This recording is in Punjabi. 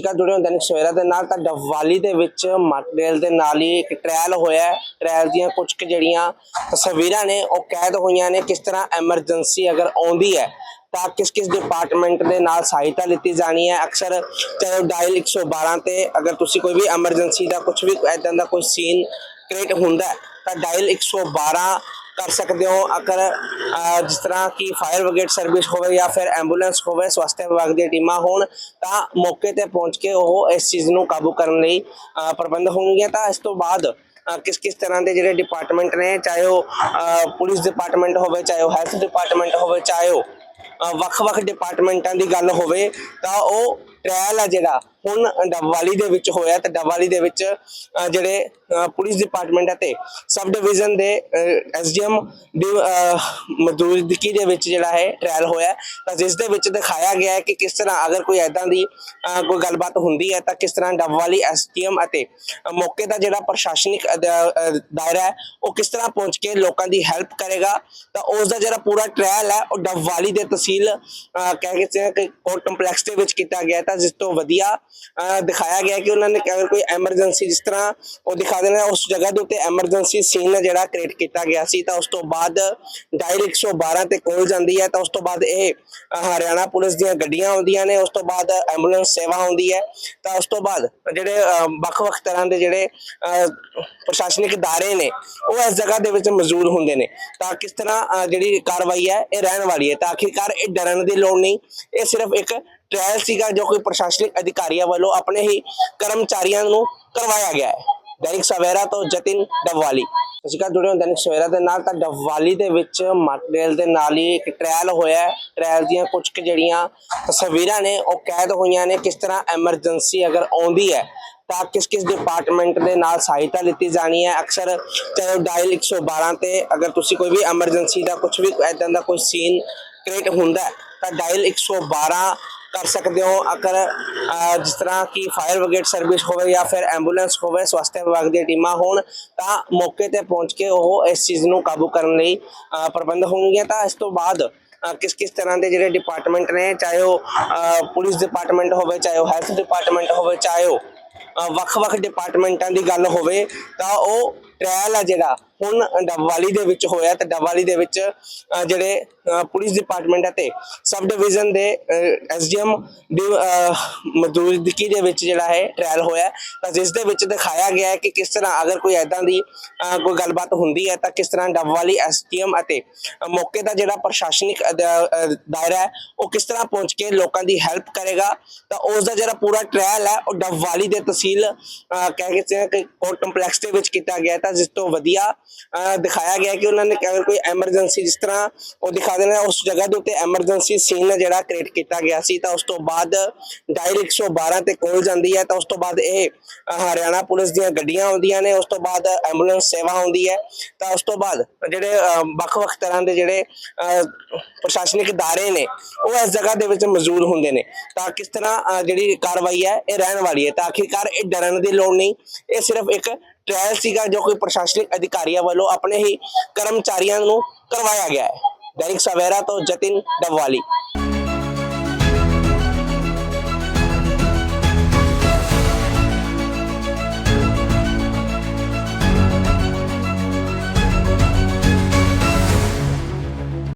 ਅਕਾਲ ਜੁੜੇ ਹੋ ਦੈਨਿਕ ਸਵੇਰਾ ਦੇ ਨਾਲ, ਤਾਂ ਡਵਾਲੀ ਦੇ ਵਿੱਚ ਮਟਰੇਲ ਦੇ ਨਾਲ ਹੀ ਇੱਕ ਟ੍ਰਾਇਲ ਹੋਇਆ ਹੈ। ਟ੍ਰਾਇਲ ਦੀਆਂ ਕੁਝ ਕੁ ਜਿਹੜੀਆਂ ਤਸਵੀਰਾਂ ਨੇ, ਉਹ ਕੈਦ ਹੋਈਆਂ ਨੇ, ਕਿਸ ਤਰ੍ਹਾਂ ਐਮਰਜੈਂਸੀ ਅਗਰ ਆਉਂਦੀ ਹੈ, ਤਾਂ ਕਿਸ ਕਿਸ ਡਿਪਾਰਟਮੈਂਟ ਦੇ ਨਾਲ ਸਹਾਇਤਾ ਲਿੱਤੀ ਜਾਣੀ ਹੈ। ਅਕਸਰ ਚਾਹੇ ਡਾਇਲ 112 ਤੇ ਅਗਰ ਤੁਸੀਂ ਕੋਈ ਵੀ ਐਮਰਜੈਂਸੀ ਦਾ ਕੁਝ ਵੀ ਐਦਾਂ ਦਾ ਕੋਈ ਸੀਨ ਕ੍ਰੀਏਟ ਹੁੰਦਾ ਤਾਂ ਡਾਇਲ 112 ਕਰ ਸਕਦੇ ਹੋ ਅਗਰ ਜਿਸ ਤਰ੍ਹਾਂ ਕਿ ਫਾਇਰ ਬ੍ਰਿਗੇਡ ਸਰਵਿਸ ਹੋਵੇ ਜਾਂ ਫਿਰ ਐਂਬੂਲੈਂਸ ਹੋਵੇ, ਸਵਾਸਥ ਵਿਭਾਗ ਦੀਆਂ ਟੀਮਾਂ ਹੋਣ, ਤਾਂ ਮੌਕੇ ਤੇ ਪਹੁੰਚ ਕੇ ਉਹ ਇਸ ਚੀਜ਼ ਨੂੰ ਕਾਬੂ ਕਰਨ ਲਈ ਪ੍ਰਬੰਧ ਹੋਣਗੀਆਂ। ਤਾਂ ਇਸ ਤੋਂ ਬਾਅਦ ਕਿਸ ਕਿਸ ਤਰ੍ਹਾਂ ਦੇ ਜਿਹੜੇ ਡਿਪਾਰਟਮੈਂਟ ਨੇ, ਚਾਹੇ ਉਹ ਪੁਲਿਸ ਡਿਪਾਰਟਮੈਂਟ ਹੋਵੇ, ਚਾਹੇ ਉਹ ਹੈਲਥ ਡਿਪਾਰਟਮੈਂਟ ਹੋਵੇ, ਚਾਹੇ ਉਹ ਵੱਖ-ਵੱਖ ਡਿਪਾਰਟਮੈਂਟਾਂ ਦੀ ਗੱਲ ਹੋਵੇ, ਤਾਂ ਉਹ ਟ੍ਰਾਇਲ ਆ ਜਿਹੜਾ ਹੁਣ ਡੱਬਵਾਲੀ ਦੇ ਵਿੱਚ ਹੋਇਆ ਤੇ ਡੱਬਵਾਲੀ ਦੇ ਵਿੱਚ ਜਿਹੜੇ ਪੁਲਿਸ ਡਿਪਾਰਟਮੈਂਟ ਅਤੇ ਸਬ ਡਿਵੀਜ਼ਨ ਦੇ ਐਸਡੀਐਮ ਮੌਜੂਦਗੀ ਦੇ ਵਿੱਚ ਜਿਹੜਾ ਹੈ ਟ੍ਰਾਇਲ ਹੋਇਆ। ਤਾਂ ਜਿਸ ਦੇ ਵਿੱਚ ਦਿਖਾਇਆ ਗਿਆ ਹੈ ਕਿ ਕਿਸ ਤਰ੍ਹਾਂ ਅਗਰ ਕੋਈ ਐਦਾਂ ਦੀ ਕੋਈ ਗੱਲਬਾਤ ਹੁੰਦੀ ਹੈ ਤਾਂ ਕਿਸ ਤਰ੍ਹਾਂ ਡੱਬਵਾਲੀ ਐਸਡੀਐਮ ਅਤੇ ਮੌਕੇ ਦਾ ਜਿਹੜਾ ਪ੍ਰਸ਼ਾਸਨਿਕ ਦਾਇਰਾ ਹੈ ਉਹ ਕਿਸ ਤਰ੍ਹਾਂ ਪਹੁੰਚ ਕੇ ਲੋਕਾਂ ਦੀ ਹੈਲਪ ਕਰੇਗਾ। ਤਾਂ ਉਸ ਦਾ ਜਿਹੜਾ ਪੂਰਾ ਟ੍ਰਾਇਲ ਹੈ ਉਹ ਡੱਬਵਾਲੀ ਦੇ ਤਹਿਸੀਲ ਅਹ, ਕਹਿ ਕੇ ਕੋਰਟ ਕੰਪਲੈਕਸ ਦੇ ਵਿੱਚ ਕੀਤਾ ਗਿਆ ਤਾਂ ਜਿਸ ਤੋਂ ਵਧੀਆ ਦਿਖਾਇਆ ਗਿਆ ਕਿ ਉਹਨਾਂ ਨੇ ਅਗਰ ਕੋਈ ਐਮਰਜੈਂਸੀ ਜਿਸ ਤਰ੍ਹਾਂ ਉਹ ਦਿਖਾ ਦੇਣਾ ਉਸ ਜਗ੍ਹਾ ਦੇ ਉੱਤੇ ਐਮਰਜੈਂਸੀ ਸੀਨ ਜਿਹੜਾ ਕ੍ਰੀਏਟ ਕੀਤਾ ਗਿਆ ਸੀ, ਤਾਂ ਉਸ ਤੋਂ ਬਾਅਦ ਡਾਇਲ 112 ਤੇ ਕੋਲ ਜਾਂਦੀ ਹੈ, ਤਾਂ ਉਸ ਤੋਂ ਬਾਅਦ ਇਹ ਹਰਿਆਣਾ ਪੁਲਿਸ ਦੀਆਂ ਗੱਡੀਆਂ ਆਉਂਦੀਆਂ ਨੇ, ਉਸ ਤੋਂ ਬਾਅਦ ਐਂਬੂਲੈਂਸ ਸੇਵਾ ਆਉਂਦੀ ਹੈ, ਤਾਂ ਉਸ ਤੋਂ ਬਾਅਦ ਜਿਹੜੇ ਵੱਖ-ਵੱਖ ਤਰ੍ਹਾਂ ਦੇ ਜਿਹੜੇ ਪ੍ਰਸ਼ਾਸਨਿਕ ਦਾਇਰੇ ਨੇ, ਉਹ ਇਸ ਜਗ੍ਹਾ ਦੇ ਵਿੱਚ ਮੌਜੂਦ ਹੁੰਦੇ ਨੇ, ਤਾਂ ਕਿਸ ਤਰ੍ਹਾਂ ਜਿਹੜੀ ਕਾਰਵਾਈ ਹੈ, ਇਹ ਰਹਿਣ ਵਾਲੀ ਹੈ, ਤਾਂ ਆਖਿਰਕਾਰ ਇਹ ਡਰਨ ਦੀ ਲੋੜ ਨਹੀਂ, ਇਹ ਸਿਰਫ ਇੱਕ ਟ੍ਰਾਇਲ ਸੀਗਾ ਜੋ ਕੋਈ ਪ੍ਰਸ਼ਾਸਨਿਕ ਅਧਿਕਾਰੀਆਂ ਵੱਲੋਂ ਆਪਣੇ ਹੀ ਕਰਮਚਾਰੀਆਂ ਨੂੰ ਕਰਵਾਇਆ ਗਿਆ ਹੈ। ਦੈਨਿਕ ਸਵੇਰਾ ਤੋਂ ਜਤਿਨ ਡੱਬਵਾਲੀ। ਤੁਸੀਂ ਕਾ ਜੁੜੇ ਹੋ ਦੈਨਿਕ ਸਵੇਰਾ ਦੇ ਨਾਲ ਤਾਂ ਡੱਬਵਾਲੀ ਦੇ ਵਿੱਚ ਮਟਰੇਲ ਦੇ ਨਾਲ ਹੀ ਇੱਕ ਟ੍ਰਾਇਲ ਹੋਇਆ ਹੈ। ਟ੍ਰਾਇਲ ਦੀਆਂ ਕੁਝ ਕੁ ਜਿਹੜੀਆਂ ਤਸਵੀਰਾਂ ਨੇ, ਉਹ ਕੈਦ ਹੋਈਆਂ ਨੇ। ਕਿਸ ਤਰ੍ਹਾਂ ਐਮਰਜੈਂਸੀ ਅਗਰ ਆਉਂਦੀ ਹੈ, ਤਾਂ ਕਿਸ ਕਿਸ ਡਿਪਾਰਟਮੈਂਟ ਦੇ ਨਾਲ ਸਹਾਇਤਾ ਲਿੱਤੀ ਜਾਣੀ ਹੈ? ਅਕਸਰ ਚਾਹੇ ਡਾਇਲ 112 ਤੇ ਅਗਰ ਤੁਸੀਂ ਕੋਈ ਵੀ ਐਮਰਜੈਂਸੀ ਦਾ ਕੁਝ ਵੀ ਐਦਾਂ ਦਾ ਕੋਈ ਸੀਨ ਕ੍ਰੀਏਟ ਹੁੰਦਾ ਤਾਂ ਡਾਇਲ 112 ਕਰ ਸਕਦੇ ਹੋ। ਅਗਰ ਜਿਸ ਤਰ੍ਹਾਂ ਕਿ ਫਾਇਰ ਬ੍ਰਿਗੇਡ ਸਰਵਿਸ ਹੋਵੇ ਜਾਂ ਫਿਰ ਐਂਬੂਲੈਂਸ ਹੋਵੇ ਸਵਾਸਥ ਵਿਭਾਗ ਦੀਆਂ ਟੀਮਾਂ ਹੋਣ, ਤਾਂ ਮੌਕੇ ਤੇ ਪਹੁੰਚ ਕੇ ਉਹ ਇਸ ਚੀਜ਼ ਨੂੰ ਕਾਬੂ ਕਰਨ ਲਈ ਪ੍ਰਬੰਧ ਹੋਣਗੀਆਂ। ਤਾਂ ਇਸ ਤੋਂ ਬਾਅਦ ਕਿਸ ਕਿਸ ਤਰ੍ਹਾਂ ਦੇ ਜਿਹੜੇ ਡਿਪਾਰਟਮੈਂਟ ਨੇ, ਚਾਹੇ ਉਹ ਪੁਲਿਸ ਡਿਪਾਰਟਮੈਂਟ ਹੋਵੇ, ਚਾਹੇ ਉਹ ਹੈਲਥ ਡਿਪਾਰਟਮੈਂਟ ਹੋਵੇ, ਚਾਹੇ ਉਹ ਵੱਖ-ਵੱਖ ਡਿਪਾਰਟਮੈਂਟਾਂ ਦੀ ਗੱਲ ਹੋਵੇ, ਤਾਂ ਉਹ ਟ੍ਰਾਇਲ ਆ ਜਿਹੜਾ ਹੁਣ ਡੱਬਵਾਲੀ ਦੇ ਵਿੱਚ ਹੋਇਆ ਤੇ ਡੱਬਵਾਲੀ ਦੇ ਵਿੱਚ ਜਿਹੜੇ ਪੁਲਿਸ ਡਿਪਾਰਟਮੈਂਟ ਅਤੇ ਸਬ ਡਿਵੀਜ਼ਨ ਦੇ ਐਸਡੀਐਮ ਦੀ ਮੌਜੂਦਗੀ ਦੇ ਵਿੱਚ ਜਿਹੜਾ ਹੈ ਟ੍ਰਾਇਲ ਹੋਇਆ ਤਾਂ ਜਿਸ ਦੇ ਵਿੱਚ ਦਿਖਾਇਆ ਗਿਆ ਹੈ ਕਿ ਕਿਸ ਤਰ੍ਹਾਂ ਅਗਰ ਕੋਈ ਐਦਾਂ ਦੀ ਕੋਈ ਗੱਲਬਾਤ ਹੁੰਦੀ ਹੈ ਤਾਂ ਕਿਸ ਤਰ੍ਹਾਂ ਡੱਬਵਾਲੀ ਐਸਡੀਐਮ ਅਤੇ ਮੌਕੇ ਦਾ ਜਿਹੜਾ ਪ੍ਰਸ਼ਾਸਨਿਕ ਅਦ- ਦਾਇਰਾ ਹੈ, ਉਹ ਕਿਸ ਤਰ੍ਹਾਂ ਪਹੁੰਚ ਕੇ ਲੋਕਾਂ ਦੀ ਹੈਲਪ ਕਰੇਗਾ। ਤਾਂ ਉਸ ਦਾ ਜਿਹੜਾ ਪੂਰਾ ਟ੍ਰਾਇਲ ਹੈ, ਉਹ ਡੱਬਵਾਲੀ ਦੇ ਤਹਿਸੀਲ ਕਹਿ ਕੇ ਸੀ ਕਿ ਕੋਰਟ ਕੰਪਲੈਕਸ ਦੇ ਵਿੱਚ ਕੀਤਾ ਗਿਆ ਤਾਂ ਜਿਸ ਤੋਂ ਵਧੀਆ ਦਿਖਾਇਆ ਗਿਆ ਕਿ ਉਹਨਾਂ ਨੇ ਅਗਰ ਕੋਈ ਐਮਰਜੈਂਸੀ ਜਿਸ ਤਰ੍ਹਾਂ ਉਹ ਦਿਖਾ ਦੇਣਾ ਉਸ ਜਗ੍ਹਾ ਦੇ ਉੱਤੇ ਐਮਰਜੈਂਸੀ ਸੀਨ ਜਿਹੜਾ ਕ੍ਰੀਏਟ ਕੀਤਾ ਗਿਆ ਸੀ ਤਾਂ ਉਸ ਤੋਂ ਬਾਅਦ ਡਾਇਲ 112 ਤੇ ਕੋਲ ਜਾਂਦੀ ਹੈ ਤਾਂ ਉਸ ਤੋਂ ਬਾਅਦ ਇਹ ਹਰਿਆਣਾ ਪੁਲਿਸ ਦੀਆਂ ਗੱਡੀਆਂ ਆਉਂਦੀਆਂ ਨੇ ਉਸ ਤੋਂ ਬਾਅਦ ਐਂਬੂਲੈਂਸ ਸੇਵਾ ਆਉਂਦੀ ਹੈ ਤਾਂ ਉਸ ਤੋਂ ਬਾਅਦ ਜਿਹੜੇ ਵੱਖ-ਵੱਖ ਤਰ੍ਹਾਂ ਦੇ ਜਿਹੜੇ ਅਹ, ਪ੍ਰਸ਼ਾਸਨਿਕ ਦਾਇਰੇ ਨੇ ਉਹ ਇਸ ਜਗ੍ਹਾ ਦੇ ਵਿੱਚ ਮੌਜੂਦ ਹੁੰਦੇ ਨੇ। ਤਾਂ ਕਿਸ ਤਰ੍ਹਾਂ ਜਿਹੜੀ ਕਾਰਵਾਈ ਹੈ ਇਹ ਰਹਿਣ ਵਾਲੀ ਹੈ। ਤਾਂ ਆਖਿਰਕਾਰ ਇਹ ਡਰਨ ਦੀ ਲੋੜ ਨਹੀਂ ਇਹ ਸਿਰਫ ਇੱਕ ਟ੍ਰਾਇਲ ਸੀਗਾ ਜੋ ਕੋਈ ਪ੍ਰਸ਼ਾਸਨਿਕ ਅਧਿਕਾਰੀਆਂ ਵੱਲੋਂ ਆਪਣੇ ਹੀ ਕਰਮਚਾਰੀਆਂ ਨੂੰ ਕਰਵਾਇਆ ਗਿਆ ਹੈ। ਦੈਨਿਕ ਸਵੇਰਾ ਤੋਂ ਜਤਿਨ ਡੱਬਵਾਲੀ।